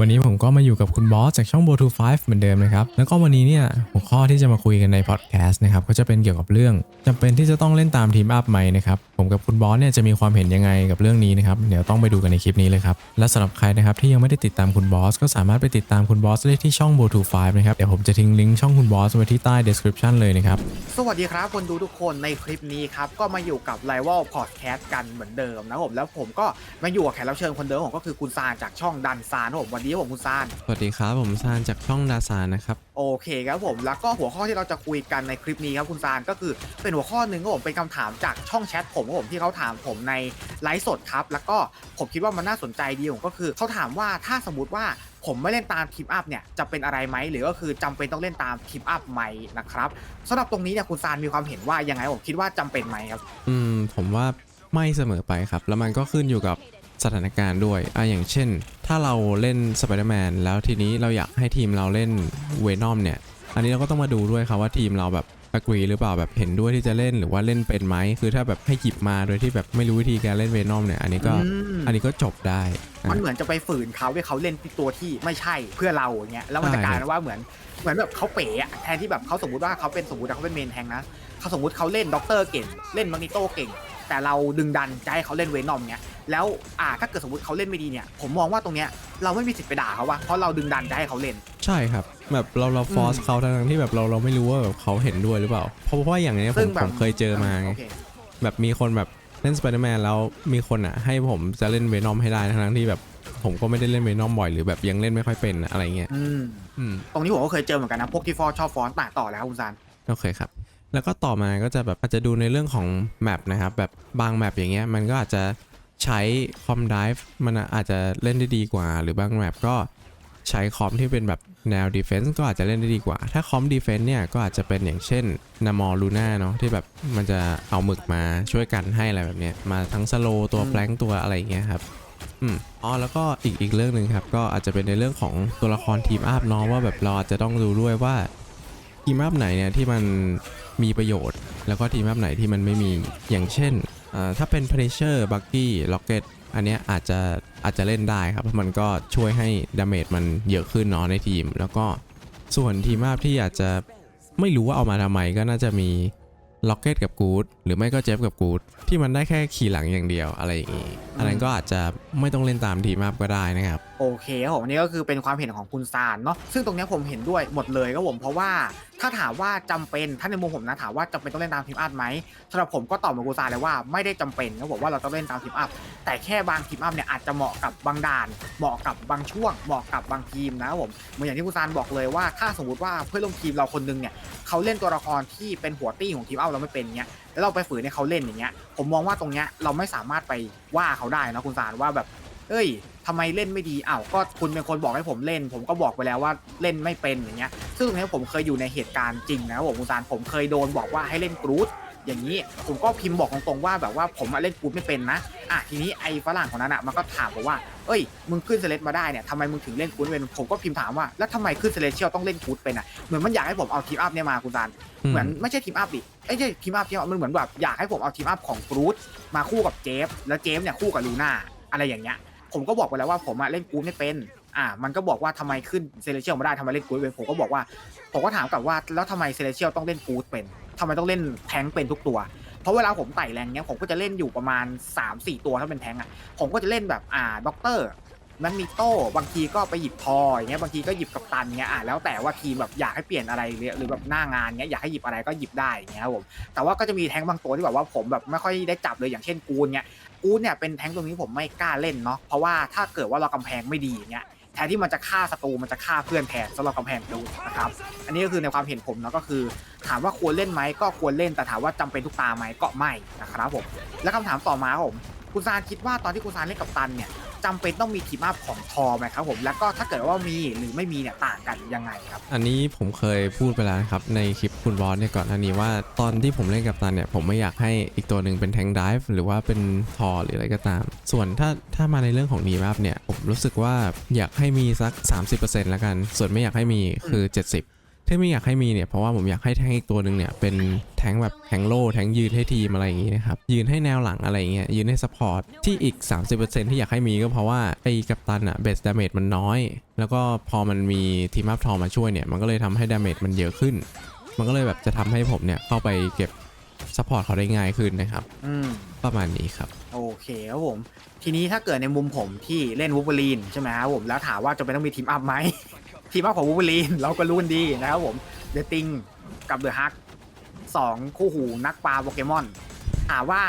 วันนี้ผมก็มาอยู่กับคุณบอสจากช่อง b o 2 5เหมือนเดิมนะครับ แล้วก็วันนี้เนี่ยหัวข้อที่จะมาคุยกันในพอดแคสต์นะครับก็จะเป็นเกี่ยวกับเรื่องจำเป็นที่จะต้องเล่นตามทีมอัพไหมนะครับผมกับคุณบอสเนี่ยจะมีความเห็นยังไงกับเรื่องนี้นะครับเดี๋ยวต้องไปดูกันในคลิปนี้เลยครับและสำหรับใครนะครับที่ยังไม่ได้ติดตามคุณบอสก็สามารถไปติดตามคุณบอสได้ที่ช่อง b o 2 5นะครับเดี๋ยวผมจะทิ้งลิงก์ช่องคุณบอสไว้ที่ใต้ description เลยนะครับสวัสดีครับคนดูทุกคนในคลิปนี้ครับก็มาอยู่กับ Rival Podcast กันเหมือนเดิมนะครับผมแล้วผมก็มาอยู่กับแขกรับเชิญคนเดิมผมก็คือคุณซานจากช่องดันซานครับผมวันนี้ผมคุณซาน สวัสดีครับผมซานจากช่องดาซานะครับโอเคครับผมแล้วก็หัวข้อที่เราจะคุยกันในคลิปนี้ครับคุณซานก็คือเป็นหัวข้อหนึ่งครับผมเป็นคำถามจากช่องแชทผมครับผมที่เขาถามผมในไลฟ์สดครับ แล้วก็ผมคิดว่ามันน่าสนใจดีผมก็คือเขาถามว่าถ้าสมมติว่าผมไม่เล่นตามทีมอัพเนี่ยจะเป็นอะไรไหมหรือก็คือจำเป็นต้องเล่นตามทีมอัพไหมนะครับสำหรับตรงนี้เนี่ยคุณซานมีความเห็นว่ายังไงผมคิดว่าจำเป็นไหมครับ อืมผมว่าไม่เสมอไปครับ แล้วมันก็ขึ้นอยู่กับ สถานการณ์ด้วยอะอย่างเช่น ถ้าเราเล่นสไปเดอร์แมนแล้วทีนี้เราอยากให้ทีมเราเล่นเวนอมเนี่ย อันนี้เราก็ต้องมาดูด้วยครับว่าทีมเราแบบอกรีหรือเปล่าแบบเห็นด้วยที่จะเล่นหรือว่าเล่นเป็นไหมคือถ้าแบบให้หยิบมาโดยที่แบบไม่รู้วิธีการเล่นเวนอมเนี่ยอันนี้ก็อืมอันนี้ก็จบได้อะมันเหมือนจะไปฝืนเขาด้วยเขาเล่นตัวที่ไม่ใช่เพื่อเราอย่างเงี้ยแล้วมันจะใช่กลายเป็นว่าเหมือนเหมือนแบบเขาเป๋อะแทนที่แบบเขาสมมติว่าเขาเป็นสมมติว่าเขาเป็นเมนแทงนะเขาสมมติเขาเล่นด็อกเตอร์เก่งเล่นมักนิโตเก่ง แต่เราดึงดันจะให้เขาเล่นเวนอมเงี้ย แล้วอ่าถ้าเกิดสมมติเขาเล่นไม่ดีเนี่ย ผมมองว่าตรงเนี้ยเราไม่มีสิทธิ์ไปด่าเขาว่าเพราะเราดึงดันจะให้เขาเล่น ใช่ครับ แบบเราเราฟอร์สอืมเขาทั้งๆที่แบบเราเราไม่รู้ว่าแบบเขาเห็นด้วยหรือเปล่าเพราะว่าอย่างเนี้ยผซึ่มงแบบ ผมเคยเจอมาไง โอเค แบบมีคนแบบเล่นสไปเดอร์แมนแล้วมีคนอะ ให้ผมจะเล่นเวนอมให้ได้ทั้งๆที่แบบผมก็ไม่ได้เล่นเวนอมบ่อยหรือแบบยังเล่นไม่ค่อยเป็นอะอะไรเงี้ยอืม อืม ตรงนี้ผมก็เคยเจอเหมือนกันนะพวกที่ฟอร์ชอบฟอนต์ต่างต่อแล้วครับคุณซาน โอเคครับ แล้วก็ต่อมาก็จะแบบอาจจะดูในเรื่องของแมปนะครับ แบบบางแมปอย่างเงี้ยมันก็อาจจะ ใช้คอมดิฟมันอาจจะเล่นได้ดีกว่า หรือบางแมปก็ใช้คอมที่เป็นแบบแนวดีเฟน s ์ก็อาจจะเล่นได้ดีกว่า ถ้าคอมดีเฟน s ์เนี่ยก็อาจจะเป็นอย่างเช่นนามอลูน่าเนาะที่แบบมันจะเอาหมึกมาช่วยกันให้อะไรแบบเนี้ยมาทั้งสโลตัวแ l ลงตัวอะไรอย่างเงี้ยครับอืมอ๋อแล้วก็อีกอีกเรื่องหนึ่งครับ ก็อาจจะเป็นในเรื่องของตัวละครทีมอัพเนาะว่าแบบเราอาจจะต้องดูด้วยว่าทีมอัพไหนเนี่ยที่มันมีประโยชน์ แล้วก็ทีมอัพไหนที่มันไม่มีอย่างเช่น ถ้าเป็น Pressure Buggy Rocket อันเนี้ยอาจจะอาจจะเล่นได้ครับเพราะมันก็ช่วยให้ดาเมจมันเยอะขึ้นเนาะในทีม แล้วก็ส่วนทีมอัพที่อาจจะไม่รู้ว่าเอามาทำไมก็น่าจะมีล็อกเก็ตกับกูด หรือไม่ก็เจฟกับกูดที่มันได้แค่ขี่หลังอย่างเดียวอะไรอย่างงี้อันนั้นก็อาจจะไม่ต้องเล่นตามทีมอัพก็ได้นะครับ โอเคครับผมอันนี่ก็คือเป็นความเห็นของคุณซานเนาะซึ่งตรงเนี้ยผมเห็นด้วยหมดเลยครับผมเพราะว่าถ้าถามว่าจำเป็นถ้าในมุมผมนะถามว่าจำเป็นต้องเล่นตามทีมอัพไหมสำหรับผมก็ตอบเหมือนคุณซานเลยว่าไม่ได้จำเป็นครับผมว่าเราต้องเล่นตามทีมอัพแต่แค่บางทีมอัพเนี่ยอาจจะเหมาะกับบางด่าน เหมาะกับบางช่วง เหมาะกับบางทีมนะครับผมเหมือนอย่างที่คุณซานบอกเลยว่าถ้าสมมติว่าเพื่อนร่วมทีมเราคนนึงเนี่ยเขาเล่นตัวละครที่เป็นหัวตี้ของทีมอัพเราไม่เป็นเงี้ย แล้วเราไปฝืนให้เขาเล่นอย่างเงี้ย ผมมองว่าตรงเนี้ยเราไม่สามารถไปว่าเขาได้นะคุณซานว่าแบบ เอ้ยทำไมเล่นไม่ดีอ้าวก็คุณเป็นคนบอกให้ผมเล่น ผมก็บอกไปแล้วว่าเล่นไม่เป็นอย่างเงี้ย ซึ่งตรงนี้ผมเคยอยู่ในเหตุการณ์จริงนะครับผมคุณซานผมเคยโดนบอกว่าให้เล่นกรูดอย่างนี้ผมก็พิมพ์บอกตรงๆว่าแบบว่าผมเล่นกรูดไม่เป็นนะอะทีนี้ไอ้ฝรั่งคนนั้นอะมันก็ถามผมว่า เอ้ยมึงขึ้นเซเลสมาได้เนี่ยทำไมมึงถึงเล่นกรูดเป็นผมก็พิมพ์ถามว่าแล้วทำไมขึ้นเซเลเชียลต้องเล่นกรูดเป็นอะเหมือนมันอยากให้ผมเอาทีมอัพเนี่ยมาคุณซานเหมือนไม่ใช่ทีมอัพดิไอ้ยใช่ทีมอัพทีมอัพมันเหมือนแบบอยากให้ผมเอาทีมอัพของกรูดมาคู่กับเจฟแล้วเจฟเนี่ยคู่กับลูน่าอะไรอย่างเงี้ยผมก็บอกไปแล้วว่าผมอะเล่นกรูดไม่เป็น อ่า มันก็บอกว่าทำไมขึ้นเซเลเชียลมาได้ทำไมเล่นกรูดเป็น ผมก็บอกว่า ผมก็ถามกลับว่า แล้วทำไมเซเลเชียลต้องเล่นกรูดเป็นทำไมต้องเล่นแทงค์เป็นทุกตัว เพราะเวลาผมไต่แรงเนี้ยผมก็จะเล่นอยู่ประมาณ 3-4 ตัวถ้าเป็นแทงอะผมก็จะเล่นแบบอ่าด็อกเตอร์มันมีโต้บางทีก็ไปหยิบทออย่างเงี้ยบางทีก็หยิบกับตันเงี้ยอะแล้วแต่ว่าทีมแบบอยากให้เปลี่ยนอะไรหรือแบบหน้างานเงี้ยอยากให้หยิบอะไรก็หยิบได้เงี้ยครับผมแต่ว่าก็จะมีแทงบางตัวที่แบบว่าผมแบบไม่ค่อยได้จับเลยอย่างเช่นกูนเงี้ยกูนเนี่ยเป็นแทงตรงนี้ผมไม่กล้าเล่นเนาะเพราะว่าถ้าเกิดว่าเรากำแพงไม่ดีเงี้ย แทนที่มันจะฆ่าศัตรูมันจะฆ่าเพื่อนแทนสำหรับกำแพงดูนะครับอันนี้ก็คือในความเห็นผมเนาะก็คือ ถามว่าควรเล่นไหมก็ควรเล่นแต่ถามว่าจำเป็นทุกตาไหมก็ไม่นะครับผมแล้วคำถามต่อมาผมคุณซานคิดว่าตอนที่คุณซานเล่นกับตันเนี่ย จำเป็นต้องมีทีมอัพของทอไหมครับผมแล้วก็ถ้าเกิดว่ามีหรือไม่มีเนี่ยต่างกันยังไงครับ อันนี้ผมเคยพูดไปแล้วนะครับ ในคลิปคุณบอสเนี่ยก่อนอันนี้ว่าตอนที่ผมเล่นกับตันเนี่ย ผมไม่อยากให้อีกตัวหนึ่งเป็นแทงดิฟหรือว่าเป็นทอหรืออะไรก็ตาม ส่วนถ้าถ้ามาในเรื่องของนีมาฟเนี่ย ผมรู้สึกว่าอยากให้มีสัก 30%แล้วกัน ส่วนไม่อยากให้มีคือ 70 ที่ไม่อยากให้มีเนี่ยเพราะว่าผมอยากให้แทงอีกตัวหนึ่งเนี่ยเป็นแทงแบบแทงโล่แทงยืนให้ทีมอะไรอย่างงี้นะครับยืนให้แนวหลังอะไรอย่างเงี้ยยืนให้ซัพพอร์ตที่อีก 30%ที่อยากให้มีก็เพราะว่าไอ้กัปตันอะเบสดาเมจมันน้อย แล้วก็พอมันมีทีมอัพทอมาช่วยเนี่ยมันก็เลยทำให้ดาเมจมันเยอะขึ้น มันก็เลยแบบจะทำให้ผมเนี่ยเข้าไปเก็บซัพพอร์ตเขาได้ง่ายขึ้นนะครับอืมประมาณนี้ครับโอเคครับผมทีนี้ถ้าเกิดในมุมผมที่เล่นวูฟเวอรีนใช่ไหมครับผมแล้วถามว่าจะเป็นต้องมีทีมอัพไหม ทีมอัพของวูฟเวอรีนเราก็รู้กันดีนะครับผมเดอะติงกับเดอะฮักสองคู่หูนักปลาโปเกมอนถามว่า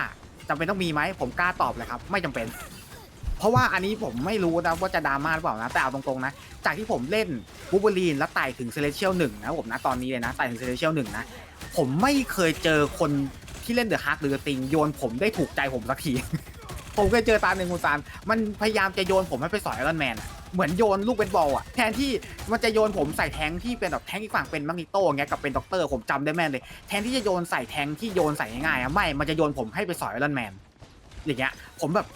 จำเป็นต้องมีไหมผมกล้าตอบเลยครับ ไม่จำเป็น เพราะว่าอันนี้ผมไม่รู้นะว่าจะดราม่าหรือเปล่านะ แต่เอาตรงๆนะ จากที่ผมเล่นวูเวอรีนแล้วไต่ถึงเซเลเชียลหนึ่งนะผมนะตอนนี้เลยนะไต่ถึงเซเลเชียลหนึ่งนะ ผมไม่เคยเจอคนที่เล่นเดอะฮักหรือเดอะติงโยนผมได้ถูกใจผมสักที ผมเคยเจอตาหนึ่งคุณซานมันพยายามจะโยนผมให้ไปสอยไอรอนแมนอะ เหมือนโยนลูกเบสบอลอะแทนที่มันจะโยนผมใส่แทงที่เป็นแบบแทงอีกฝั่งเป็นมังนิโต้เงี้ยกับเป็นด็อกเตอร์ผมจำได้แม่นเลย แทนที่จะโยนใส่แทงที่โยนใส่ง่ายๆอะไม่ มันจะโยนผมให้ไปสอยไอรอนแมนอย่างเงี้ยผมแบบ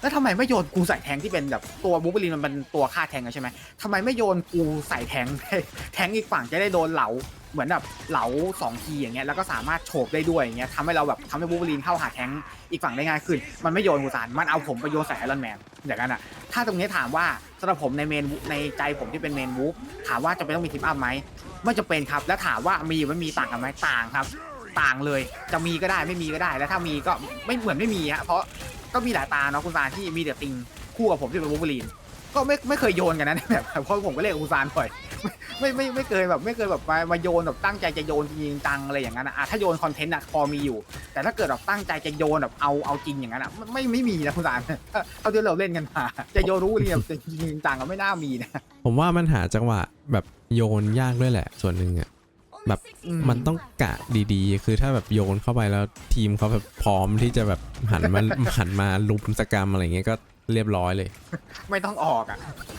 แล้วทำไมไม่โยนกูใส่แทงที่เป็นแบบตัวบูเบอรีนมันเป็นตัวฆ่าแทงอะใช่ไหมทำไมไม่โยนกูใส่แทงแทงอีกฝั่งจะได้โดนเหลา เหมือนแบบเหลาสองทีอย่างเงี้ยแล้วก็สามารถโฉบได้ด้วยอย่างเงี้ยทำให้เราแบบทำให้บูบอรีนเข้าหาแทงอีกฝั่งได้ง่ายขึ้น มันไม่โยนกูสารมันเอาผมไปโยนใส่ไอรอนแมนอย่างนั้นอะถ้าตรงนี้ถามว่าสำหรับผมในเมนในใจผมที่เป็นเมนวูฟถามว่าจะเป็นต้องมีทีมอัพไหมไม่จะเป็นครับแล้วถามว่ามีไม่มีต่างกันไหมต่างครับ ต่างเลยจะมีก็ได้ไม่มีก็ได้ แล้วถ้ามีก็ไม่เหมือนไม่มีฮะเพราะก็มีหลายตาเนาะคุณซานที่มีเดอะติงคู่กับผมที่เป็นวูฟเวอรีน ก็ไม่ไม่เคยโยนกันนะแบบเพราะผมก็เล่นกับคุณซานบ่อยไม่ไม่ไม่เคยแบบไม่เคยแบบมามาโยนแบบตั้งใจจะโยนจริงๆจังอะไรอย่างนั้นอะอะถ้าโยนคอนเทนต์อะพอมีอยู่ แต่ถ้าเกิดแบบตั้งใจจะโยนแบบเอาเอาจริงอย่างนั้นอะไม่ไม่ไม่มีนะคุณสารเท่าที่เราเล่นกันมาจะโยนรู้เรียบจริงๆจังก็ไม่น่ามีนะผมว่ามันหาจังหวะแบบโยนยากด้วยแหละ ส่วนหนึ่งอะแบบอืมมันต้องกะดีๆ คือถ้าแบบโยนเข้าไปแล้วทีมเขาแบบพร้อมที่จะแบบหันมาหันมาลุมสกรรมอะไรเงี้ยก็ เรียบร้อยเลย ไม่ต้องออกอะ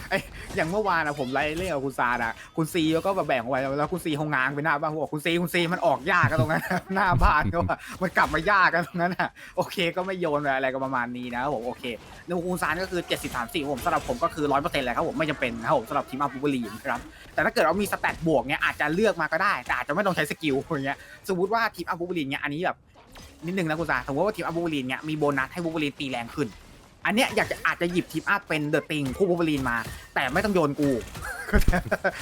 ไออย่างเมื่อวานอะผมไล่เล่นกับคุณซานอะคุณซีก็แบบแบ่งไว้แล้วคุณซีคงง้างไปหน้าบ้านผมบอกคุณซีคุณซีมันออกยากกันตรงนั้น หน้าบ้านก็ว่ามันกลับมายากกันตรงนั้นอะโอเค ก็ไม่โยนอะไรก็ประมาณนี้นะผมโอเคแล้วคุณซานก็คือ70 30ผมสำหรับผมก็คือ100%เปอร์เซ็นต์เลยครับผมไม่จำเป็นนะครับผมสำหรับทีมอัพบูบอรีนะครับแต่ถ้าเกิดเรามีสแตทบวกเนี้ยอาจจะเลือกมาก็ได้แต่อาจจะไม่ต้องใช้สกิลอย่างเงี้ยสมมติว่าทีมอัพบูบอรีนเนี้ยอันนี้แบบนิดนึงนะคุณซาสมมติว่าทีมอัพบูบอรีนเนี้ยมีโบนัสให้บูบอรีนตีแรงขึ้น อันเนี้ยอยากจะอาจจะหยิบทีมอัพเป็นเดอะติงคู่บูบอรีนมา แต่ไม่ต้องโยนกู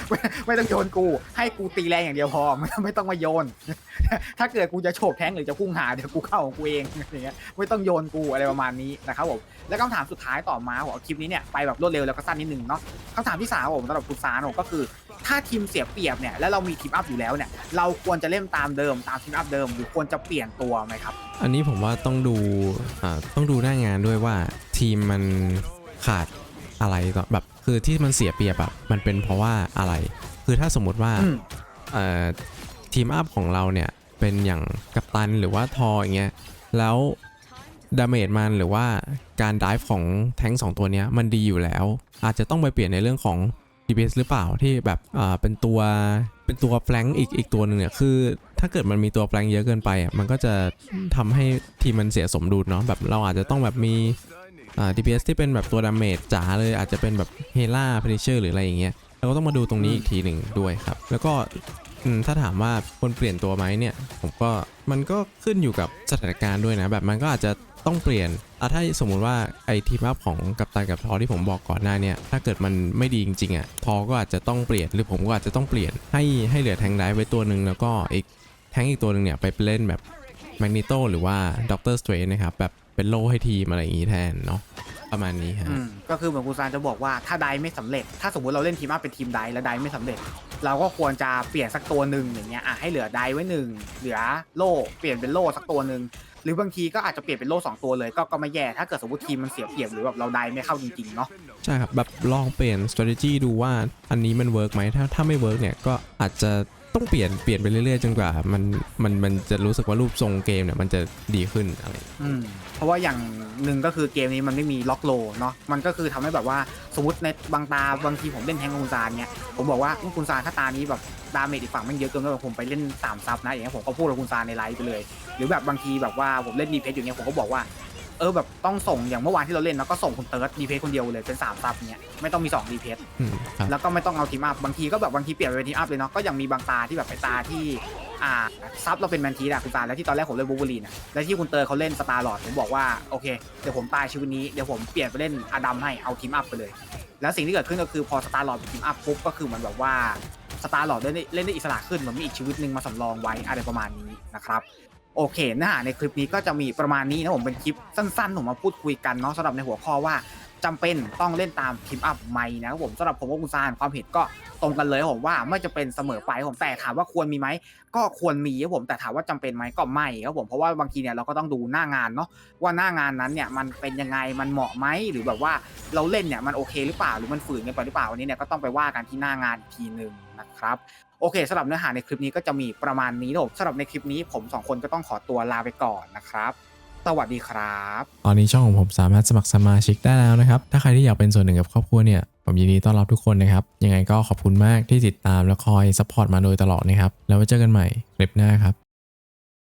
ไม่ไม่ต้องโยนกู ให้กูตีแรงอย่างเดียวพอไม่ไม่ต้องมาโยน ถ้าเกิดกูจะโฉบแทงหรือจะพุ่งหาเดี๋ยวกูเข้าของกูเองอย่างเงี้ยไม่ต้องโยนกูอะไรประมาณนี้นะครับผมแล้วคำถามสุดท้ายต่อมาผมเอาคลิปนี้เนี่ยไปแบบรวดเร็วแล้วก็สั้นนิดนึงเนาะคำถามที่สามผมสำหรับคุณซานผมก็คือ ถ้าทีมเสียเปรียบเนี่ยแล้วเรามีทีมอัพอยู่แล้วเนี่ยเราควรจะเล่นตามเดิมตามทีมอัพเดิม หรือควรจะเปลี่ยนตัวไหมครับ อันนี้ผมว่าต้องดูอ่าต้องดูหน้างานด้วยว่า ทีมมันขาดอะไรต่อแบบคือที่มันเสียเปรียบอะมันเป็นเพราะว่าอะไร คือถ้าสมมติว่าอืม เอ่อทีมอัพของเราเนี่ยเป็นอย่างกัปตันหรือว่าทออย่างเงี้ยแล้วดาเมจมันหรือว่าการดิฟของแท้งสองตัวเนี้ยมันดีอยู่แล้ว อาจจะต้องไปเปลี่ยนในเรื่องของ DPS หรือเปล่าที่แบบอ่าเป็นตัวเป็นตัวแฟลงอีกอีกตัวหนึ่งเนี่ยคือ ถ้าเกิดมันมีตัวแฟลงเยอะเกินไปอะมันก็จะทำให้ทีมมันเสียสมดุลเนาะแบบเราอาจจะต้องแบบมี อ่า DPS ที่เป็นแบบตัวดาเมจจ๋าเลยอาจจะเป็นแบบเฮล่าเพนิเชอร์หรืออะไรอย่างเงี้ยเราก็ต้องมาดูตรงนี้อีกทีหนึ่งด้วยครับ แล้วก็ถ้าถามว่าควรเปลี่ยนตัวไหมเนี่ย ผมก็มันก็ขึ้นอยู่กับสถานการณ์ด้วยนะ แบบมันก็อาจจะต้องเปลี่ยนอะถ้าสมมุติว่าไอทีมอัพของกัปตันกับทอที่ผมบอกก่อนหน้าเนี่ย ถ้าเกิดมันไม่ดีจริงๆอะทอก็อาจจะต้องเปลี่ยนหรือผมก็อาจจะต้องเปลี่ยนให้ให้เหลือแทงไดฟ์ไว้ตัวหนึ่งแล้วก็อีกแทงอีกตัวหนึ่งเนี่ยไปเล่นแบบแมกนิโตหรือว่าด็อกเตอร์สเตรนนะครับแบบ เป็นโล่ให้ทีมอะไรอย่างงี้แทนเนาะประมาณนี้ฮะ อืมก็คือเหมือนคุณซานจะบอกว่าถ้าไดไม่สำเร็จ ถ้าสมมติเราเล่นทีมอัพเป็นทีมไดแล้วไดไม่สำเร็จ เราก็ควรจะเปลี่ยนสักตัวหนึ่งอย่างเงี้ยอะให้เหลือไดไว้หนึ่งเหลือโล่เปลี่ยนเป็นโล่สักตัวหนึ่งหรือบางทีก็อาจจะเปลี่ยนเป็นโล่สองตัวเลยก็ก็ไม่แย่ถ้าเกิดสมมติทีมมันเสียเปรียบหรือแบบเราไดไม่เข้าจริงๆเนาะใช่ครับ แบบลองเปลี่ยน strategy ดูว่าอันนี้มันเวิร์กไหมถ้าถ้าไม่เวิร์กเนี่ย ก็อาจจะ ต้องเปลี่ยนเปลี่ยนไปเรื่อยๆจนกว่ามันมันมันจะรู้สึกว่ารูปทรงเกมเนี่ยมันจะดีขึ้นอะไร อืมเพราะว่าอย่างหนึ่งก็คือเกมนี้มันไม่มีล็อกโลเนาะมันก็คือทำให้แบบว่าสมมติในบางตาบางทีผมเล่นแทงกับคุณซานเนี่ยผมบอกว่าคุณซานถ้าตานี้แบบดาเมจอีกฝั่งมันเยอะเกินก็ผมไปเล่นสามซับนะอย่างเงี้ยผมก็พูดกับคุณซานในไลฟ์ไปเลย หรือแบบบางทีแบบว่าผมเล่นดีเพสอยู่เงี้ยผมก็บอกว่า เออแบบต้องส่งอย่างเมื่อวานที่เราเล่นเนาะก็ส่งคุณเติร์ดดีเพสคนเดียวเลยเป็นสามซับเนี้ยไม่ต้องมีสองดีเพสอืมครับแล้วก็ไม่ต้องเอาทีมอัพบางทีก็แบบบางทีเปลี่ยนไปเป็นทีมอัพเลยเนาะก็ยังมีบางตาที่แบบไปตาที่อ่าซับเราเป็นแมนทีอะคุณตาแล้วที่ตอนแรกผมเล่นบูบูลีนะแล้วที่คุณเตอร์เขาเล่นสตาร์ลอดผมบอกว่าโอเคเดี๋ยวผมตายชีวิตนี้เดี๋ยวผมเปลี่ยนไปเล่นอดัมให้เอาทีมอัพไปเลย แล้วสิ่งที่เกิดขึ้นก็คือพอสตาร์ลอดเป็นทีมอัพปุ๊บก็คือเหมันแบบว่าสตาร์ลอดเล่นได้เล่นได้อิสระขึ้นเหมือนมีอีกชีวิตหนึ่งมาสำรองไว้อะไรประมาณนี้นะครับ โอเคเนื้อหาในคลิปนี้ก็จะมีประมาณนี้นะผมเป็นคลิปสั้นๆผมมาพูดคุยกันเนาะสำหรับในหัวข้อว่า จำเป็นต้องเล่นตามทีมอัพไหม่นะครับผมสำหรับผมกับคุณซานความเห็นก็ตรงกันเลยครับผมว่าไม่จะเป็นเสมอไปครับผมแต่ถามว่าควรมีไหมก็ควรมีครับผมแต่ถามว่าจำเป็นไหมก็ไม่ครับผมเพราะว่าบางทีเนี่ยเราก็ต้องดูหน้างานเนาะว่าหน้างานนั้นเนี่ยมันเป็นยังไงมันเหมาะไหมหรือแบบว่าเราเล่นเนี่ยมันโอเคหรือเปล่าหรือมันฝืนกันไปหรือเปล่าวันนี้เนี่ยก็ต้องไปว่ากันที่หน้างานอีกทีหนึ่งนะครับโอเคสำหรับเนื้อหาในคลิปนี้ก็จะมีประมาณนี้นะผมสำหรับในคลิปนี้ผมสองคนก็ต้องขอตัวลาไปก่อนนะครับ สวัสดีครับ ตอนนี้ช่องของผมสามารถสมัครสมาชิกได้แล้วนะครับ ถ้าใครที่อยากเป็นส่วนหนึ่งกับครอบครัวเนี่ย ผมยินดีต้อนรับทุกคนนะครับ ยังไงก็ขอบคุณมากที่ติดตามและคอยซัพพอร์ตมาโดยตลอดนะครับ แล้วไว้เจอกันใหม่คลิปหน้าครับ